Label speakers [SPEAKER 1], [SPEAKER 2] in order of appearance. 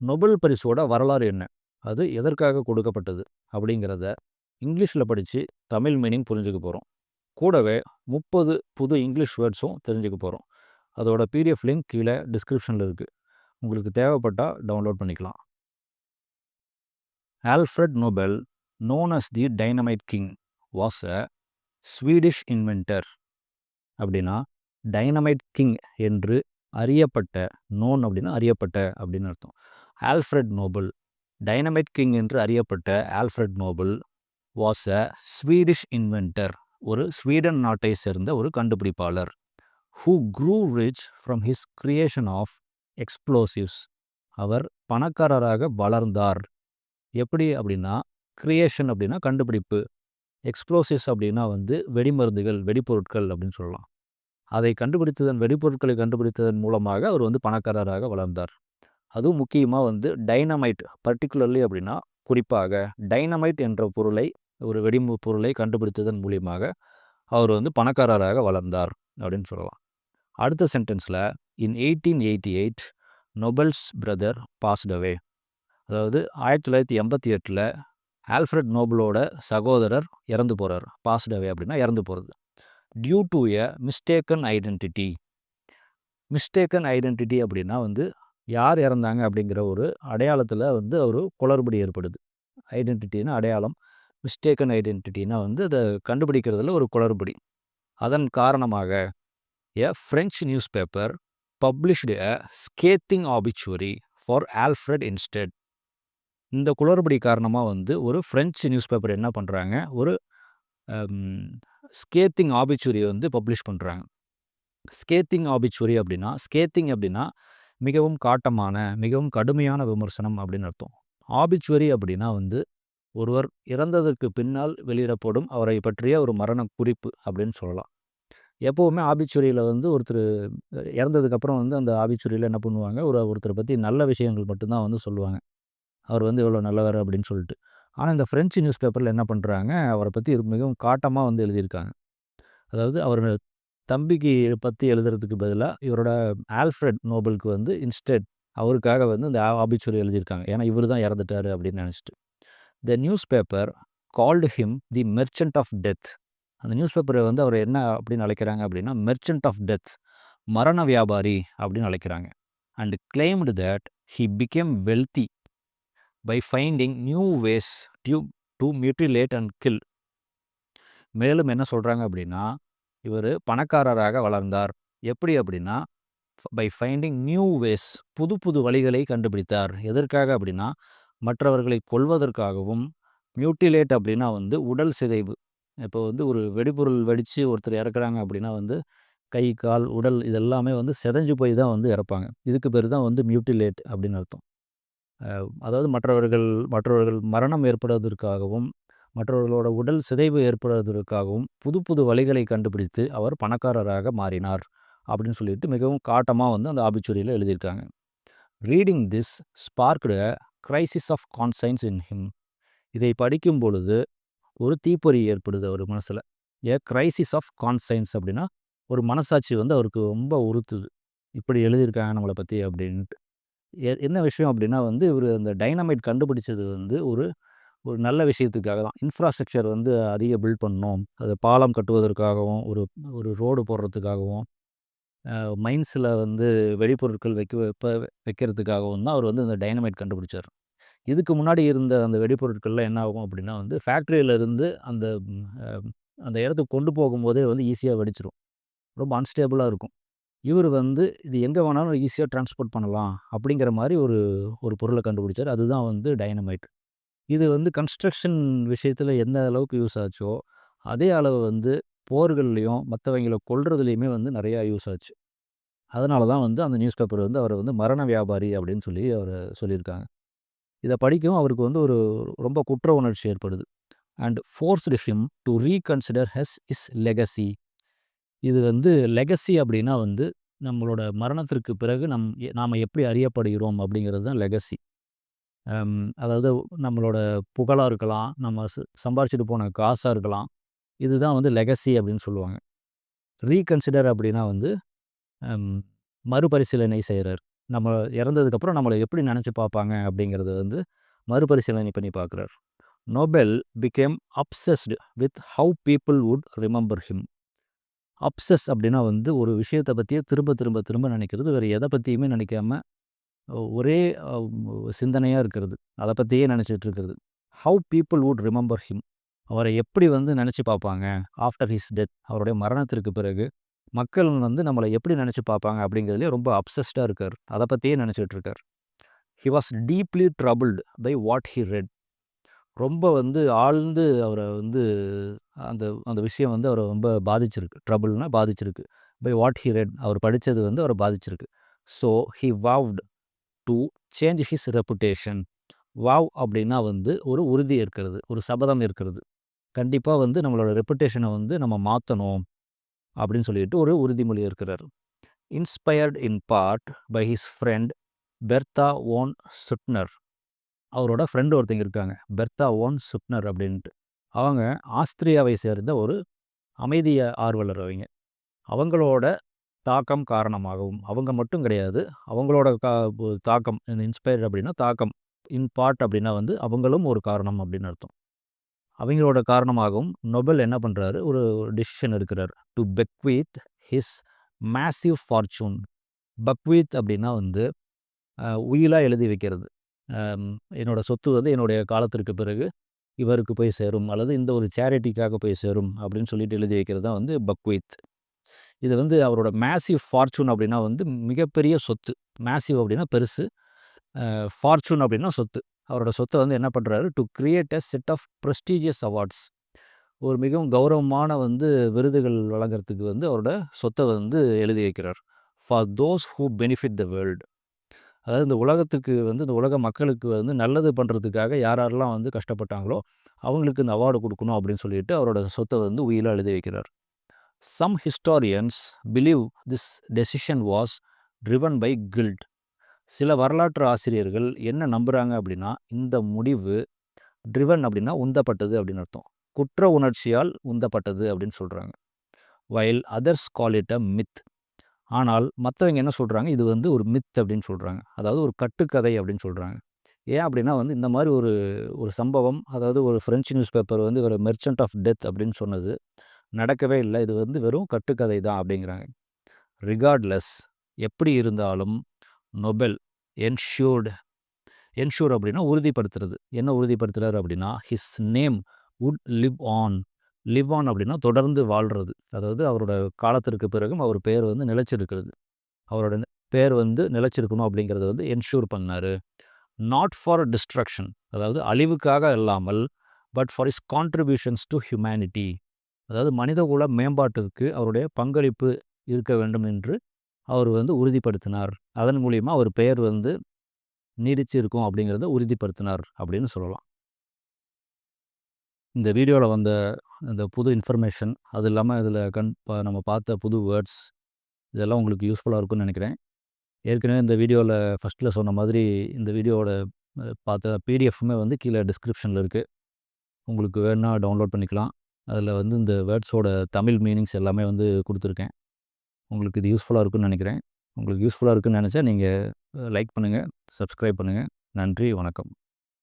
[SPEAKER 1] Nobel பரிசோட வரலாறு என்ன? அது எதற்காக கொடுக்கப்பட்டது? அப்படிங்கிறத இங்கிலீஷில் படித்து தமிழ் மீனிங் புரிஞ்சுக்க போகிறோம் கூடவே முப்பது புது இங்கிலீஷ் வேர்ட்ஸும் தெரிஞ்சுக்க போகிறோம் அதோட பிடிஎஃப் லிங்க் கீழே டிஸ்கிரிப்ஷனில் இருக்குது உங்களுக்கு தேவைப்பட்டால் டவுன்லோட் பண்ணிக்கலாம். Alfred Nobel known as the dynamite king was a Swedish inventor அப்படின்னா டைனமைட் கிங் என்று அறியப்பட்ட நோன் அப்படின்னா அறியப்பட்ட அப்படின்னு அர்த்தம். Alfred Nobel. டைனமைட் கிங் என்று அறியப்பட்ட Alfred Nobel was a Swedish inventor ஒரு ஸ்வீடன் நாட்டை சேர்ந்த ஒரு கண்டுபிடிப்பாளர் who grew rich from his creation of explosives அவர் பணக்காரராக வளர்ந்தார். எப்படி அப்படின்னா கிரியேஷன் அப்படின்னா கண்டுபிடிப்பு எக்ஸ்ப்ளோசிவ்ஸ் அப்படின்னா வந்து வெடிமருந்துகள் வெடிப்பொருட்கள் அப்படின்னு சொல்லலாம். அதை கண்டுபிடித்ததன் வெடிப்பொருட்களை கண்டுபிடித்ததன் மூலமாக அவர் வந்து பணக்காரராக வளர்ந்தார். அதுவும் முக்கியமாக வந்து டைனமைட் பர்டிகுலர்லி அப்படின்னா குறிப்பாக டைனமைட் என்ற பொருளை ஒரு வெடிமு பொருளை கண்டுபிடித்ததன் மூலியமாக அவர் வந்து பணக்காரராக வளர்ந்தார் அப்படின்னு சொல்லலாம். அடுத்த சென்டென்ஸில் in eighteen eighty eight Nobel's brother passed away அதாவது ஆயிரத்தி தொள்ளாயிரத்தி எண்பத்தி எட்டில் ஆல்ஃப்ரட் நோபலோட சகோதரர் இறந்து போகிறார் பாஸ்டவே அப்படின்னா இறந்து போகிறது due to a mistaken identity mistaken identity அப்படின்னா வந்து யார் இறந்தாங்க அப்படிங்கிற ஒரு அடையாளத்தில் வந்து ஒரு குளறுபடி ஏற்படுது. ஐடென்டிட்டின்னா அடையாளம் மிஸ்டேக்கன் ஐடென்டிட்டினா வந்து அதை கண்டுபிடிக்கிறதுல ஒரு குளறுபடி. அதன் காரணமாக a French newspaper published a scathing obituary for Alfred instead இந்த குளறுபடி காரணமாக வந்து ஒரு ஃப்ரெஞ்சு நியூஸ் பேப்பர் என்ன பண்ணுறாங்க ஒரு ஸ்கேத்திங் ஆபிச்சுவரி வந்து பப்ளிஷ் பண்ணுறாங்க ஸ்கேத்திங் ஆபிச்சுவரி அப்படின்னா ஸ்கேத்திங் அப்படின்னா மிகவும் காட்டமான மிகவும் கடுமையான விமர்சனம் அப்படின்னு அர்த்தம். ஆபிச்சுவரி அப்படின்னா வந்து ஒருவர் இறந்ததற்கு பின்னால் வெளியிடப்படும் அவரை பற்றிய ஒரு மரண குறிப்பு அப்படின்னு சொல்லலாம். எப்போவுமே ஆபிச்சுரியில் வந்து ஒருத்தர் இறந்ததுக்கப்புறம் வந்து அந்த ஆபிச்சுரியில் என்ன பண்ணுவாங்க? ஒரு ஒருத்தரை பற்றி நல்ல விஷயங்கள் மட்டும்தான் வந்து சொல்லுவாங்க. அவர் வந்து இவ்வளோ நல்லவர் அப்படின்னு சொல்லிட்டு. ஆனால் இந்த ஃப்ரெஞ்சு நியூஸ் பேப்பரில் என்ன பண்ணுறாங்க அவரை பற்றி மிகவும் காட்டமாக வந்து எழுதியிருக்காங்க. அதாவது அவர் தம்பிக்கு பற்றி எழுதுறதுக்கு பதிலாக இவரோட ஆல்ஃப்ரெட் நோபலுக்கு வந்து இன்ஸ்டெட் அவருக்காக வந்து இந்த ஆபிச்சுரி எழுதியிருக்காங்க. ஏன்னா இவர் தான் இறந்துட்டார் அப்படின்னு நினச்சிட்டு. The newspaper called him the merchant of death அந்த நியூஸ் பேப்பரை வந்து அவர் என்ன அப்படின்னு அழைக்கிறாங்க அப்படின்னா மெர்ச்சன்ட் ஆஃப் டெத் மரண வியாபாரி அப்படின்னு அழைக்கிறாங்க. And claimed that he became wealthy by finding new ways due to mutilate and kill மேலும் என்ன சொல்கிறாங்க அப்படின்னா இவர் பணக்காரராக வளர்ந்தார். எப்படி அப்படின்னா பை ஃபைண்டிங் நியூ வேஸ் புது புது வழிகளை கண்டுபிடித்தார். எதற்காக அப்படின்னா மற்றவர்களை கொல்வதற்காகவும் மியூட்டிலேட் அப்படின்னா வந்து உடல் சிதைவு. இப்போ வந்து ஒரு வெடிபொருள் வெடித்து ஒருத்தர் இறக்குறாங்க அப்படின்னா வந்து கை கால் உடல் இதெல்லாமே வந்து செதஞ்சு போய் தான் வந்து இறப்பாங்க. இதுக்கு பேர் தான் வந்து மியூட்டிலேட் அப்படின்னு அர்த்தம். அதாவது மற்றவர்கள் மற்றவர்கள் மரணம் ஏற்படுவதற்காகவும் மற்றவர்களோட உடல் சிதைவு ஏற்படுவதற்காகவும் புது புது வழிகளை கண்டுபிடித்து அவர் பணக்காரராக மாறினார் அப்படின்னு சொல்லிட்டு மிகவும் காட்டமாக வந்து அந்த ஆபிச்சுரியில் எழுதியிருக்காங்க. Reading this sparked crisis of conscience in him இதை படிக்கும் பொழுது ஒரு தீப்பொறி ஏற்படுது அவர் மனசில். ஏ கிரைசிஸ் ஆஃப் கான்சைன்ஸ் அப்படின்னா ஒரு மனசாட்சி வந்து அவருக்கு ரொம்ப உறுத்துது. இப்படி எழுதியிருக்காங்க நம்மளை பற்றி அப்படின்ட்டு. என்ன விஷயம் அப்படின்னா வந்து இவர் அந்த டைனமைட் கண்டுபிடிச்சது வந்து ஒரு ஒரு நல்ல விஷயத்துக்காக தான். இன்ஃப்ராஸ்ட்ரக்சர் வந்து அதிக பில்ட் பண்ணணும். அது பாலம் கட்டுவதற்காகவும் ஒரு ஒரு ரோடு போடுறதுக்காகவும் மைன்ஸில் வந்து வெடிப்பொருட்கள் வைக்க வைப்ப வைக்கிறதுக்காகவும் தான் அவர் வந்து இந்த டைனமைட் கண்டுபிடிச்சார். இதுக்கு முன்னாடி இருந்த அந்த வெடிப்பொருட்கள்லாம் என்ன ஆகும் அப்படின்னா வந்து ஃபேக்ட்ரியிலேருந்து அந்த அந்த இடத்துக்கு கொண்டு போகும்போதே வந்து ஈஸியாக வெடிச்சிரும். ரொம்ப அன்ஸ்டேபிளாக இருக்கும். இவர் வந்து இது எங்கே வேணாலும் ஈஸியாக டிரான்ஸ்போர்ட் பண்ணலாம் அப்படிங்கிற மாதிரி ஒரு ஒரு பொருளை கண்டுபிடிச்சார். அதுதான் வந்து டைனமைட் இது வந்து கன்ஸ்ட்ரக்ஷன் விஷயத்தில் எந்த அளவுக்கு யூஸ் ஆச்சோ அதே அளவு வந்து போர்கள்லேயும் மற்றவங்களை கொள்றதுலேயுமே வந்து நிறையா யூஸ் ஆச்சு. அதனால தான் வந்து அந்த நியூஸ் பேப்பர் வந்து அவரை வந்து மரண வியாபாரி அப்படின்னு சொல்லி அவர் சொல்லியிருக்காங்க. இதை படிக்கவும் அவருக்கு வந்து ஒரு ரொம்ப குற்ற உணர்ச்சி ஏற்படுது. And forced him to reconsider his is legacy இது வந்து லெகசி அப்படின்னா வந்து நம்மளோட மரணத்திற்கு பிறகு நம் நாம் எப்படி அறியப்படுகிறோம் அப்படிங்கிறது தான் லெகசி அதாவது நம்மளோட புகழாக இருக்கலாம் நம்ம சம்பாரிச்சிட்டு போன காசாக இருக்கலாம். இதுதான் வந்து லெகசி அப்படின்னு சொல்லுவாங்க. ரீகன்சிடர் அப்படின்னா வந்து மறுபரிசீலனை செய்கிறார் நம்ம இறந்ததுக்கப்புறம் நம்மளை எப்படி நினச்சி பார்ப்பாங்க அப்படிங்கிறது வந்து மறுபரிசீலனை பண்ணி பார்க்குறார். Nobel became obsessed with how people would remember him obsess அப்படின்னா வந்து ஒரு விஷயத்தை பற்றியே திரும்ப திரும்ப திரும்ப நினைக்கிறது. வேறு எதை பற்றியுமே நினைக்காம ஒரே சிந்தனையாக இருக்கிறது. அதை பற்றியே நினச்சிட்டு இருக்கிறது how people would remember him அவரை எப்படி வந்து நினச்சி பார்ப்பாங்க ஆஃப்டர் ஹிஸ் டெத் அவருடைய மரணத்திற்கு பிறகு மக்கள் வந்து நம்மளை எப்படி நினச்சி பார்ப்பாங்க அப்படிங்கிறதுலே ரொம்ப அப்சஸ்டாக இருக்கார். அதை பற்றியே நினச்சிட்டு இருக்கார் he was deeply troubled by what he read ரொம்ப வந்து ஆழ்ந்து அவரை வந்து அந்த அந்த விஷயம் வந்து அவரை ரொம்ப பாதிச்சிருக்கு. ட்ரபுள்னால் பாதிச்சிருக்கு. பை வாட் ஹி ரெட் அவர் படித்தது வந்து அவரை பாதிச்சிருக்கு. So he vowed to change his reputation vow அப்படின்னா வந்து ஒரு உறுதி இருக்கிறது ஒரு சபதம் இருக்கிறது. கண்டிப்பாக வந்து நம்மளோட ரெப்புடேஷனை வந்து நம்ம மாற்றணும் அப்படின்னு சொல்லிட்டு ஒரு உறுதிமொழி இருக்கிறார். Inspired in part by his friend Bertha von Suttner அவரோட ஃப்ரெண்டு ஒருத்தங்க இருக்காங்க பெர்தா ஓன் சுட்னர் அப்படின்ட்டு. அவங்க ஆஸ்திரியாவை சேர்ந்த ஒரு அமைதிய ஆர்வலர் அவங்க. அவங்களோட தாக்கம் காரணமாகவும் அவங்க மட்டும் கிடையாது. அவங்களோட கா தாக்கம் இன்ஸ்பயர்ட் அப்படின்னா தாக்கம் இன் பார்ட் அப்படின்னா வந்து அவங்களும் ஒரு காரணம் அப்படின்னு அர்த்தம். அவங்களோட காரணமாகவும் நொபல் என்ன பண்ணுறாரு ஒரு டிசிஷன் எடுக்கிறார். To bequeath his massive fortune bequeath அப்படின்னா வந்து உயிலாக எழுதி வைக்கிறது. என்னோடய சொத்து வந்து என்னுடைய காலத்திற்கு பிறகு இவருக்கு போய் சேரும் அல்லது இந்த ஒரு சேரிட்டிக்காக போய் சேரும் அப்படின்னு சொல்லிட்டு எழுதி வைக்கிறது தான் வந்து பக்வீத் இது வந்து அவரோட மேசிவ் ஃபார்ச்சூன் அப்படின்னா வந்து மிகப்பெரிய சொத்து. மேசிவ் அப்படின்னா பெருசு. ஃபார்ச்சூன் அப்படின்னா சொத்து. அவரோட சொத்தை வந்து என்ன பண்ணுறாரு to create a set of prestigious awards ஒரு மிகவும் கௌரவமான வந்து விருதுகள் வழங்குறதுக்கு வந்து அவரோட சொத்தை வந்து எழுதி வைக்கிறார். For those who benefit the world அதாவது இந்த உலகத்துக்கு வந்து இந்த உலக மக்களுக்கு வந்து நல்லது பண்ணுறதுக்காக யார் யாரெல்லாம் வந்து கஷ்டப்பட்டாங்களோ அவங்களுக்கு இந்த அவார்டு கொடுக்கணும் அப்படின்னு சொல்லிட்டு அவரோட சொத்தை வந்து உயிலாக எழுதி வைக்கிறார். Some historians believe this decision was driven by guilt சில வரலாற்று ஆசிரியர்கள் என்ன நம்புகிறாங்க அப்படின்னா இந்த முடிவு ட்ரிவன் அப்படின்னா உந்தப்பட்டது அப்படின்னு அர்த்தம். குற்ற உணர்ச்சியால் உந்தப்பட்டது அப்படின்னு சொல்கிறாங்க while others call it a myth ஆனால் மற்றவங்க என்ன சொல்கிறாங்க இது வந்து ஒரு மித் அப்படின்னு சொல்கிறாங்க அதாவது ஒரு கட்டுக்கதை அப்படின்னு சொல்கிறாங்க ஏன் அப்படின்னா வந்து இந்த மாதிரி ஒரு ஒரு சம்பவம் அதாவது ஒரு ஃப்ரெஞ்சு நியூஸ் பேப்பர் வந்து ஒரு மெர்ச்சன்ட் ஆஃப் டெத் அப்படின்னு சொன்னது. நடக்கவே இல்லை. இது வந்து வெறும் கட்டுக்கதை தான் அப்படிங்கிறாங்க. ரிகார்ட்லெஸ் எப்படி இருந்தாலும் நொபெல் என்ஷூர்டு என்ஷூர் அப்படின்னா உறுதிப்படுத்துறது. என்ன உறுதிப்படுத்துகிறார் அப்படின்னா his name would live on live on அப்படின்னா தொடர்ந்து வாழ்கிறது அதாவது அவரோட காலத்திற்கு பிறகும் அவர் பேர் வந்து நிலைச்சிருக்கிறது. அவரோட பேர் வந்து நிலைச்சிருக்கணும் அப்படிங்கிறத வந்து என்ஷூர் பண்ணார். நாட் ஃபார் டிஸ்ட்ரக்ஷன் அதாவது அழிவுக்காக இல்லாமல் but for his contributions to humanity அதாவது மனிதகுல மேம்பாட்டிற்கு அவருடைய பங்களிப்பு இருக்க வேண்டும் என்று அவர் வந்து உறுதிப்படுத்தினார். அதன் மூலியமாக அவர் பெயர் வந்து நீடிச்சு இருக்கும் அப்படிங்கிறத உறுதிப்படுத்தினார் அப்படின்னு சொல்லலாம். இந்த வீடியோவில் வந்த இந்த புது இன்ஃபர்மேஷன் அது இல்லாமல் இதில் கண் நம்ம பார்த்த புது வேர்ட்ஸ் இதெல்லாம் உங்களுக்கு யூஸ்ஃபுல்லாக இருக்கும்னு நினைக்கிறேன். ஏற்கனவே இந்த வீடியோவில் ஃபஸ்ட்டில் சொன்ன மாதிரி இந்த வீடியோவோட பார்த்த பிடிஎஃப்மே வந்து கீழே டிஸ்கிரிப்ஷனில் இருக்குது உங்களுக்கு வேணால் டவுன்லோட் பண்ணிக்கலாம். அதில் வந்து இந்த வேர்ட்ஸோட தமிழ் மீனிங்ஸ் எல்லாமே வந்து கொடுத்துருக்கேன். உங்களுக்கு இது யூஸ்ஃபுல்லாக இருக்குன்னு நினைக்கிறேன். உங்களுக்கு யூஸ்ஃபுல்லாக இருக்குன்னு நினச்சா நீங்கள் லைக் பண்ணுங்கள் சப்ஸ்கிரைப் பண்ணுங்கள் நன்றி வணக்கம்.